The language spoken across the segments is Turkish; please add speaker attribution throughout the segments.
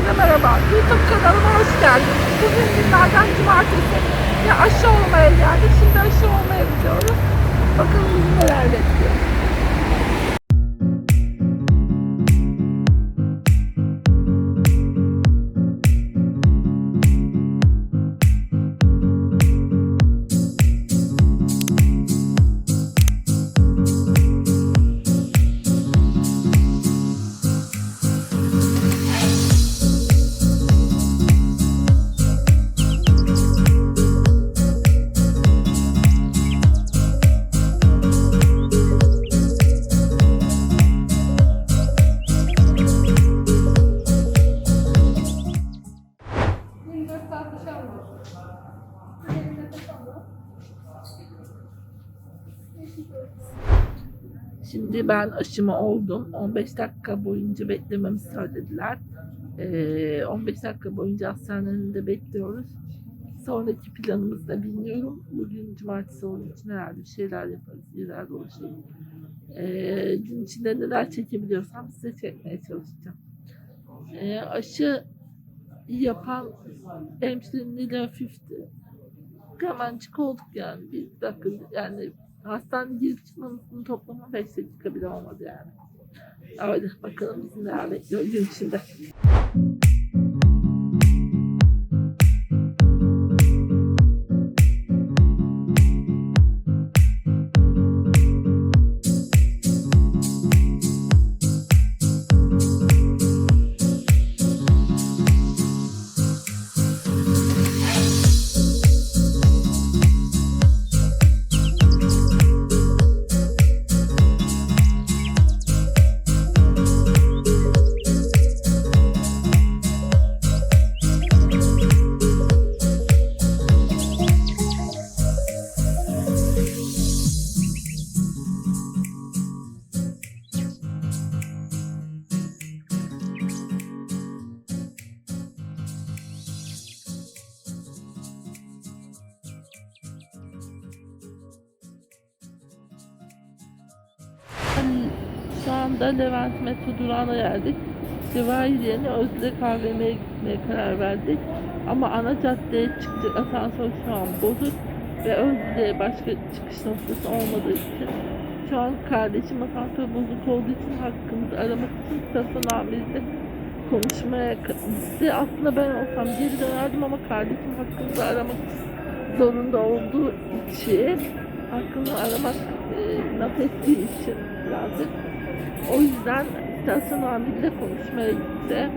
Speaker 1: Herkese merhaba. YouTube kanalıma hoş geldiniz. Bugün günlerden cumartesi ve aşı olmaya geldik. Şimdi aşı olmaya gidiyoruz. Bakalım neler bekliyor. Ben aşımı oldum. 15 dakika boyunca beklememi söylediler. Ee, 15 dakika boyunca hastanelerinde bekliyoruz. Sonraki planımızı da bilmiyorum. Bugün cumartesi olduğu için herhalde bir şeyler yaparız. Yüzer dolaşırız. Ee, gün içinde neler çekebiliyorsam size çekmeye çalışacağım. Ee, aşı yapan hemşirenin hafifti. Hemencik olduk yani. Bir dakika yani Hastaneye girip çıkmamızın toplamı 5 dakika bile olmadı yani. Öyle bakalım bizi neler bekliyor gün içinde. Levent metro durağına geldik. Cevahir yerine Özde KVM'ye gitmeye karar verdik. Ama ana caddeye çıkacak asansör şu an bozuk ve Özde'ye başka çıkış noktası olmadığı için şu an kardeşim asansör bozuk olduğu için hakkımızı aramak için stasyon amiriyle konuşmaya gitti. Aslında ben olsam geri dönerdim ama kardeşim hakkımızı aramak zorunda olduğu için hakkını aramak e, laf ettiği için birazcık. O yüzden istasyon amiriyle konuşmaya gitti.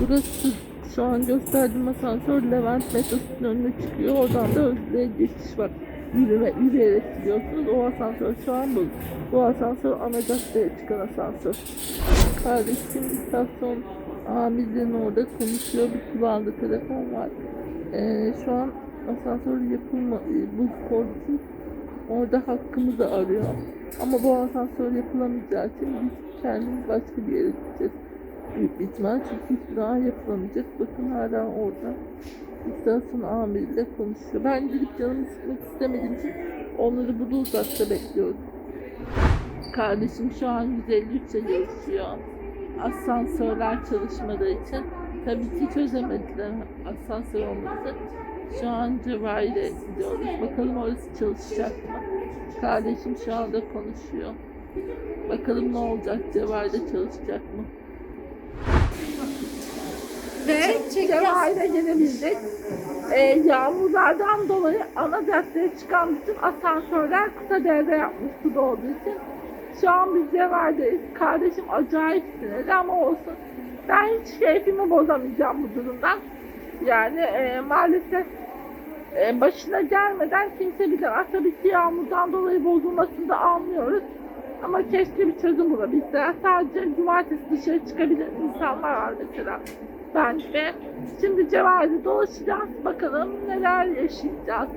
Speaker 1: Burası şu an gösterdiğim asansör Levent metrosunun önüne çıkıyor. Oradan da Özde'ye geçiş var. Yürüme, yürüyerek gidiyorsunuz. O asansör şu an bu. Bu asansör ana caddeye çıkan asansör. Kardeşim istasyon amirinin orada konuşuyor. Bir kulağında telefon var. Ee, şu an asansör yapılma, bu korku orada hakkımızı arıyor. Ama bu asansör yapılamayacağı için biz kendimiz başka bir yere gideceğiz. Büyük bir ihtimal çünkü hiçbir daha yapılamayacak. Bakın hala orada istasyon amiriyle konuşuyor. Ben gidip canımı sıkmak istemediğim için onları burada uzakta bekliyorum. Kardeşim şu an 153'e çalışıyor. Asansörler çalışmadığı için tabii ki çözemediler asansör olması. Şu an Cevahir'e gidiyoruz. Bakalım orası çalışacak mı? Kardeşim şu anda konuşuyor. Bakalım ne olacak? Cevahir'de çalışacak mı?
Speaker 2: Ve
Speaker 1: Cevahir'e gelebildik. Ee, yağmurlardan dolayı ana caddeye çıkan bütün asansörler kısa devre yapmış su olduğu için. Şu an biz Cevahir'deyiz. Kardeşim acayip sinirli ama olsun. Ben hiç keyfimi bozamayacağım bu durumdan. Yani e, maalesef e, başına gelmeden kimse bilemez. Tabii ki yağmurdan dolayı bozulmasını da anlıyoruz. Ama keşke bir çözüm bulabilseler. Sadece cumartesi dışarı çıkabilen insanlar var mesela. Bence. Şimdi Cevahir'de dolaşacağız. Bakalım neler yaşayacağız.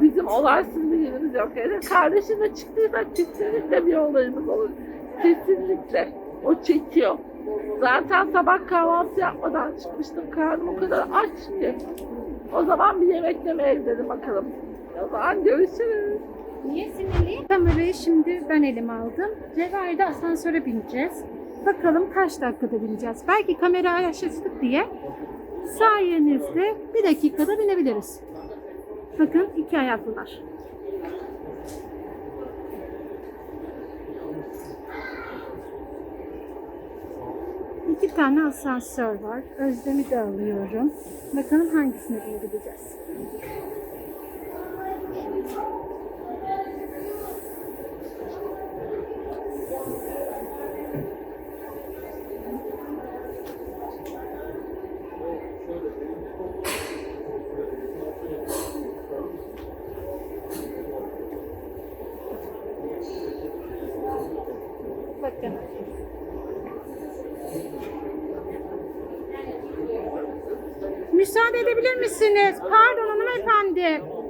Speaker 1: Bizim olaysız bir günümüz yok. Yani kardeşimle çıktıysa kesinlikle bir olayımız olur. Kesinlikle. O çekiyor. Zaten sabah kahvaltı yapmadan çıkmıştım. Karnım o kadar aç ki. O zaman bir yemek yemeye gidelim bakalım. O zaman görüşürüz.
Speaker 2: niye sinirliyim? Kamerayı şimdi ben elime aldım. Cevahir'de asansöre bineceğiz. Bakalım kaç dakikada bineceğiz. Belki kamera açtık diye Sayenizde bir dakikada binebiliriz. Bakın iki ayaklılar. İki tane asansör var. Özlem'i de alıyorum. Bakalım hangisine binebileceğiz.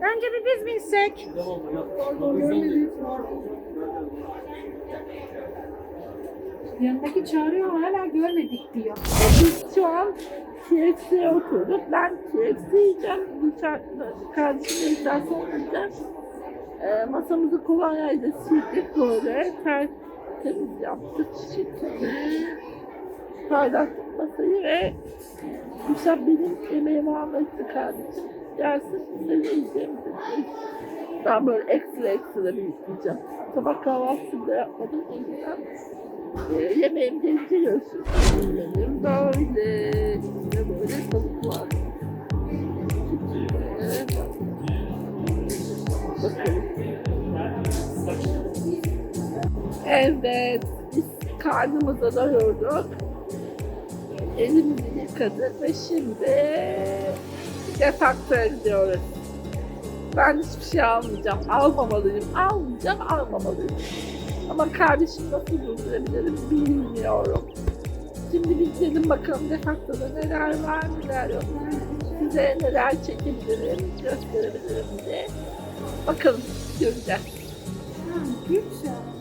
Speaker 2: Önce bir biz binsek. Yanındaki çağırıyor hala görmedik diyor.
Speaker 1: Biz şu an KFC'ye oturduk. Ben KFC yiyeceğim. Dışarıda kardeşimle istersen yiyeceğim. Ee, masamızı kolonyayla sildik böyle. Tertemiz yaptık. Şekilde. Paylaştık masayı ve Gülşen benim yemeğimi almıştı kardeşim. Gelsin size yiyeceğim. Ben böyle ekstra ekstra bir yiyeceğim. Sabah kahvaltısını da yapmadım. O yüzden e, yemeğim gelince görüşürüz. Yemeğim böyle. İçinde böyle tavuk var. Evet. Bakalım. Evet. Biz karnımıza doyurduk. Elimizi yıkadık ve şimdi yataklara gidiyoruz. Ben hiçbir şey almayacağım. Almamalıyım. Almayacağım, almamalıyım. Ama kardeşim nasıl durdurabilirim bilmiyorum. Şimdi biz dedim bakalım defaktoda neler var neler yok. Size neler çekebilirim, gösterebilirim diye. Bakalım göreceğiz.
Speaker 2: Güzel.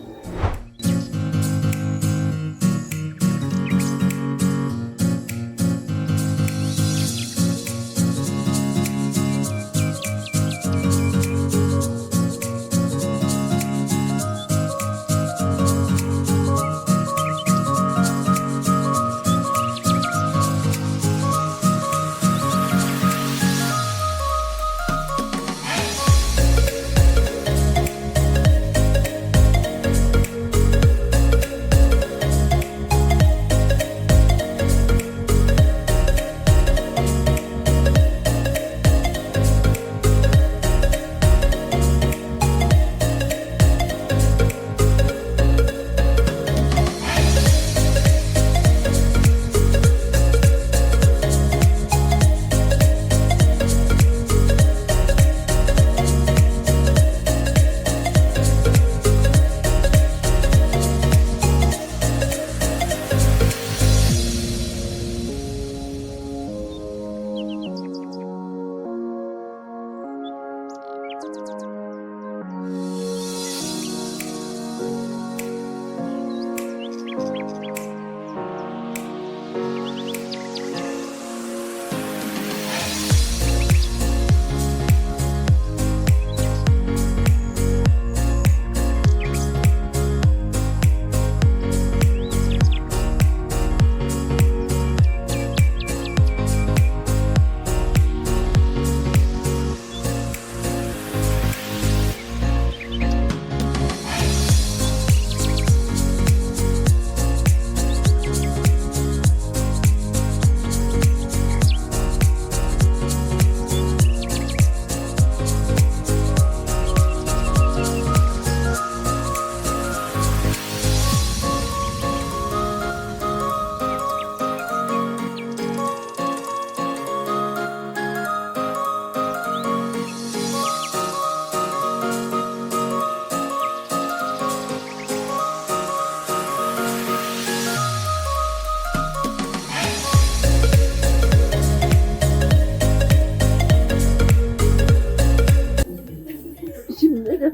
Speaker 1: Şimdi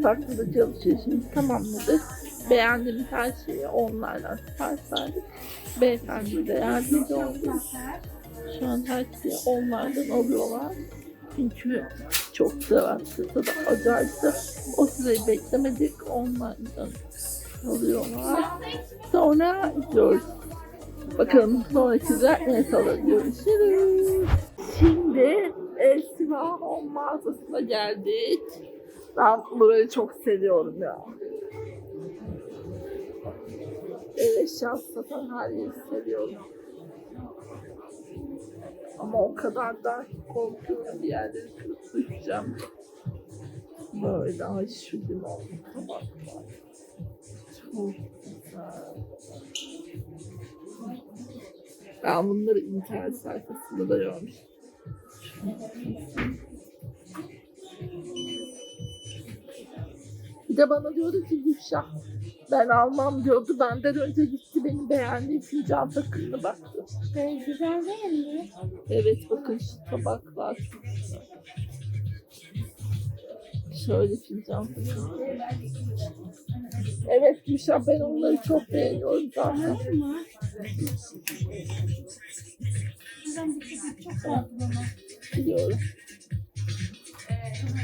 Speaker 1: farklı da çalışıyor. Şimdi tamamladık. Beğendiğimiz her şeyi onlardan sipariş verdik. Beyefendi de yardımcı oldu. Şu an her şeyi onlardan alıyorlar. Çünkü çok severdi. Tadı acayipti. O süreyi beklemedik. Onlardan alıyorlar. Sonra gidiyoruz. Bakalım sonraki ne alır. Görüşürüz. Şimdi Elsiva mağazasına geldik. Ben burayı çok seviyorum ya. Ev eşyası satan her yeri seviyorum. Ama o kadar da korkuyorum bir yerleri kırıp. Böyle ay şu limonlu tabaklar. Çok güzel. Ben bunları internet sayfasında da görmüştüm. Bir de bana diyordu ki Gülşah ben almam diyordu. Benden önce gitti benim beğendiğim fincan takımına baktı.
Speaker 2: Ee, güzel değil mi?
Speaker 1: Evet bakın şu tabaklar çok güzel. Şöyle fincan takımı. Evet Gülşah ben onları çok beğeniyorum zaten.
Speaker 2: Anladın mı? Buradan bir şey çok tatlı ama.
Speaker 1: Biliyorum.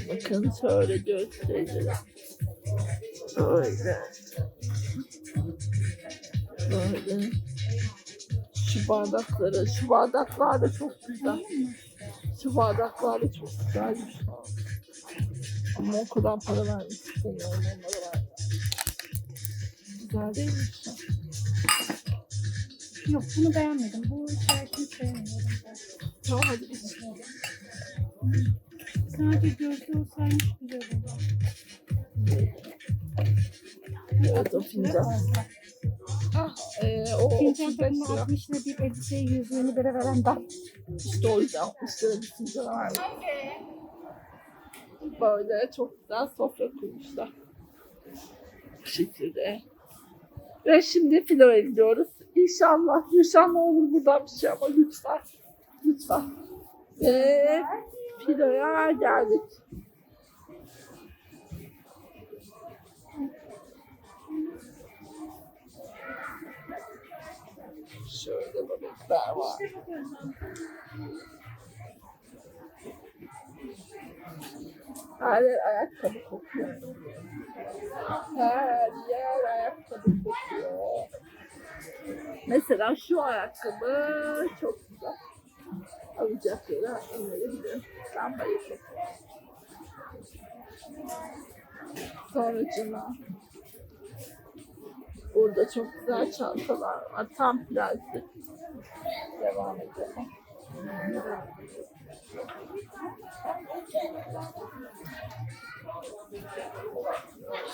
Speaker 1: Bakın şöyle gösterelim. Böyle. Böyle. Şu bardakları, şu bardaklar da çok güzel. Şu bardaklar da çok güzelmiş. Ama o kadar para vermek istemiyorum onlara vermek. Güzel değilmiş.
Speaker 2: Yok bunu beğenmedim. Bu şarkıyı sevmiyorum.
Speaker 1: Tamam hadi biz.
Speaker 2: Sadece gözlü olsaymış güzel olurdu.
Speaker 1: Evet o fincan. Ah, e, o
Speaker 2: Fincan
Speaker 1: 35
Speaker 2: takımı
Speaker 1: lira.
Speaker 2: 60 lira bir elbiseye 120 lira veren ben.
Speaker 1: İşte o yüzden 60 lira bir fincan vermiş. Böyle çok güzel sofra kurmuşlar. Bu şekilde. Ve şimdi filoya gidiyoruz. İnşallah, inşallah olur buradan bir şey ama lütfen. Lütfen. Ve filoya geldik. Şöyle bebekler var. Her yer ayakkabı kokuyor. Her yer ayakkabı kokuyor. Mesela şu ayakkabı çok güzel. Alacak yere önerebilirim. Ben bayıldım. Sonracığıma burada çok güzel çantalar var. Tam plastik. Devam edelim.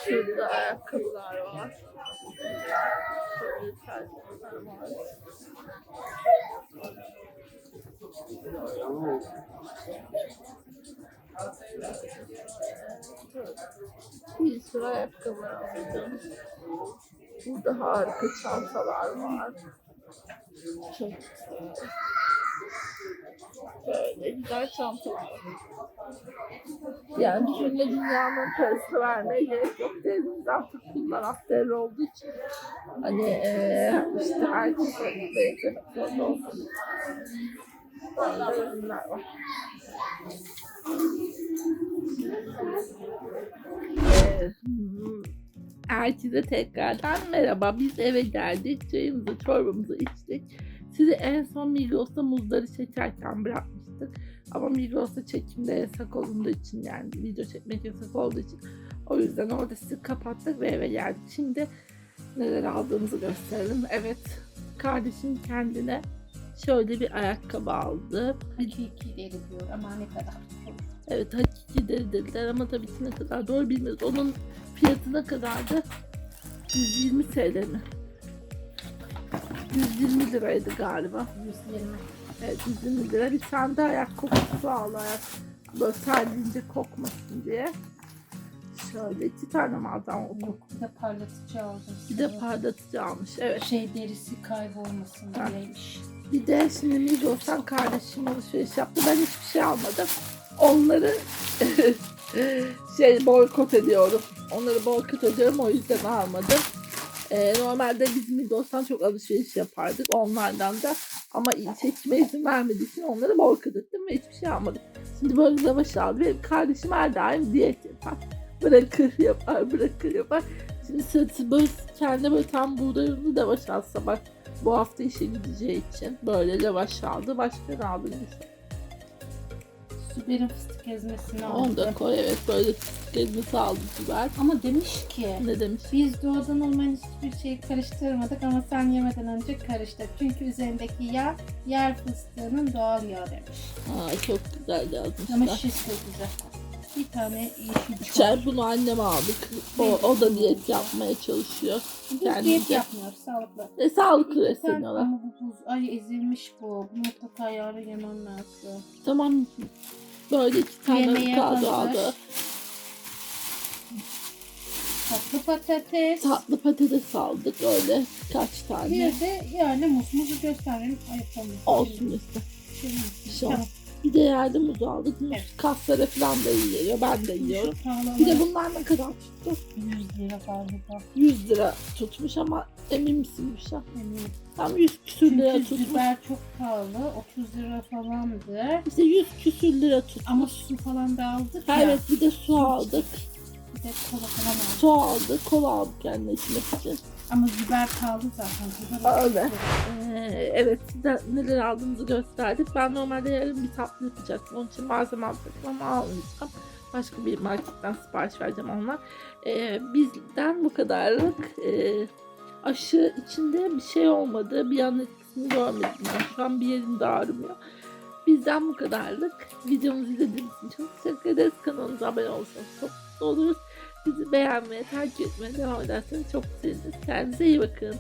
Speaker 1: Şurada ayakkabılar var. Şöyle terlikler var. Bir sürü ayakkabı aldım. Burada harika çantalar var. Çok güzel. Böyle güzel çantalar. Yani şöyle dünyanın parası vermeye gerek yok. Elimizden takımlar aktarı olduğu için. Hani eee işte herkes zorunda olsun. Böyle ürünler var. Hmm, Herkese tekrardan merhaba. Biz eve geldik. Çayımızı, çorbamızı içtik. Sizi en son Migros'ta muzları çekerken bırakmıştık. Ama Migros'ta çekimde yasak olduğu için yani video çekmek yasak olduğu için o yüzden orada sizi kapattık ve eve geldik. Şimdi neler aldığımızı gösterelim. Evet kardeşim kendine şöyle bir ayakkabı aldı.
Speaker 2: Hakiki deri diyor ama ne kadar.
Speaker 1: Evet hakiki deri dediler ama tabii ki ne kadar doğru bilmiyoruz. Onun fiyatı ne kadardı? 120 TL mi? 120 liraydı galiba.
Speaker 2: 120.
Speaker 1: Evet 120 lira. Bir tane de ayak kokusu aldı ayak. Böyle serdiğince kokmasın diye. Şöyle iki tane mi aldı ama o koku.
Speaker 2: Yok bir de parlatıcı aldım.
Speaker 1: Bir de parlatıcı almış. Evet.
Speaker 2: Şey derisi kaybolmasın
Speaker 1: Ha.
Speaker 2: diyeymiş.
Speaker 1: Bir de şimdi Migros'tan kardeşim alışveriş yaptı. Ben hiçbir şey almadım. Onları şey boykot ediyorum. Onları boykot ediyorum o yüzden almadım. Ee, normalde biz Migros'tan çok alışveriş yapardık onlardan da. Ama çekime izin vermediği için onları boykot ettim ve hiçbir şey almadım. Şimdi böyle lavaş aldı. Benim kardeşim her daim diyet yapar. Bırakır yapar, bırakır yapar. Şimdi sırtı böyle kendi böyle tam buğday unu lavaş alsa bak bu hafta işe gideceği için böyle lavaş aldı. Başka ne aldı?
Speaker 2: Zübeyir'in fıstık ezmesini aldı.
Speaker 1: Onu da koy evet böyle kendisi aldı biber.
Speaker 2: Ama demiş ki
Speaker 1: Ne demiş?
Speaker 2: biz doğadan olmayan hiçbir şeyi karıştırmadık ama sen yemeden önce karıştır. Çünkü üzerindeki yağ yer fıstığının doğal yağı demiş.
Speaker 1: Aa, çok güzel yazmışlar.
Speaker 2: Ama şiş de güzel. Bir tane yeşil çikolata.
Speaker 1: Çay bunu anneme aldık. O, o da diyet yapmaya çalışıyor.
Speaker 2: Biz
Speaker 1: kendince.
Speaker 2: diyet yapmıyoruz sağlıklı.
Speaker 1: Ve sağlıklı besleniyorlar.
Speaker 2: Ama bu buz, ay ezilmiş bu. Bu mutlaka yarın yemem lazım.
Speaker 1: Tamam böyle iki tane
Speaker 2: Yemeğe
Speaker 1: avokado
Speaker 2: hazır.
Speaker 1: aldı.
Speaker 2: Tatlı patates.
Speaker 1: Tatlı patates aldık öyle kaç tane.
Speaker 2: Bir de yani muz muzu gösterelim. Ayıplamıyor.
Speaker 1: Olsun işte. Şu an.
Speaker 2: Tamam.
Speaker 1: Bir de yerde muz aldık. Muz
Speaker 2: Evet.
Speaker 1: kaslara falan da iyi geliyor. Ben de yiyorum. Bir de bunlar ne kadar tuttu?
Speaker 2: 100 lira galiba.
Speaker 1: 100 lira tutmuş ama emin misin Müşa?
Speaker 2: Eminim.
Speaker 1: Tam 100 küsür lira
Speaker 2: Çünkü
Speaker 1: tutmuş.
Speaker 2: biber çok pahalı. 30 lira falandı.
Speaker 1: İşte 100 küsür lira tutmuş.
Speaker 2: Ama su falan da aldık ya.
Speaker 1: evet bir de su aldık.
Speaker 2: Bir de kola falan aldık.
Speaker 1: Su aldık. Kola aldık kendine içmek için.
Speaker 2: Ama biber pahalı zaten. Biber
Speaker 1: Öyle. Ee, evet size neler aldığımızı gösterdik. Ben normalde yarın bir tatlı yapacaktım. Onun için malzeme alacaktım ama almayacağım. Başka bir marketten sipariş vereceğim onunla. Ee, bizden bu kadarlık. Ee, aşı içinde bir şey olmadı. Bir yan etkisini görmedim ben. Şu an bir yerim de ağrımıyor. Bizden bu kadarlık. Videomuzu izlediğiniz için çok teşekkür ederiz. Kanalımıza abone olursanız çok mutlu oluruz. Bizi beğenmeye, takip etmeye devam ederseniz çok seviniriz. Kendinize iyi bakın.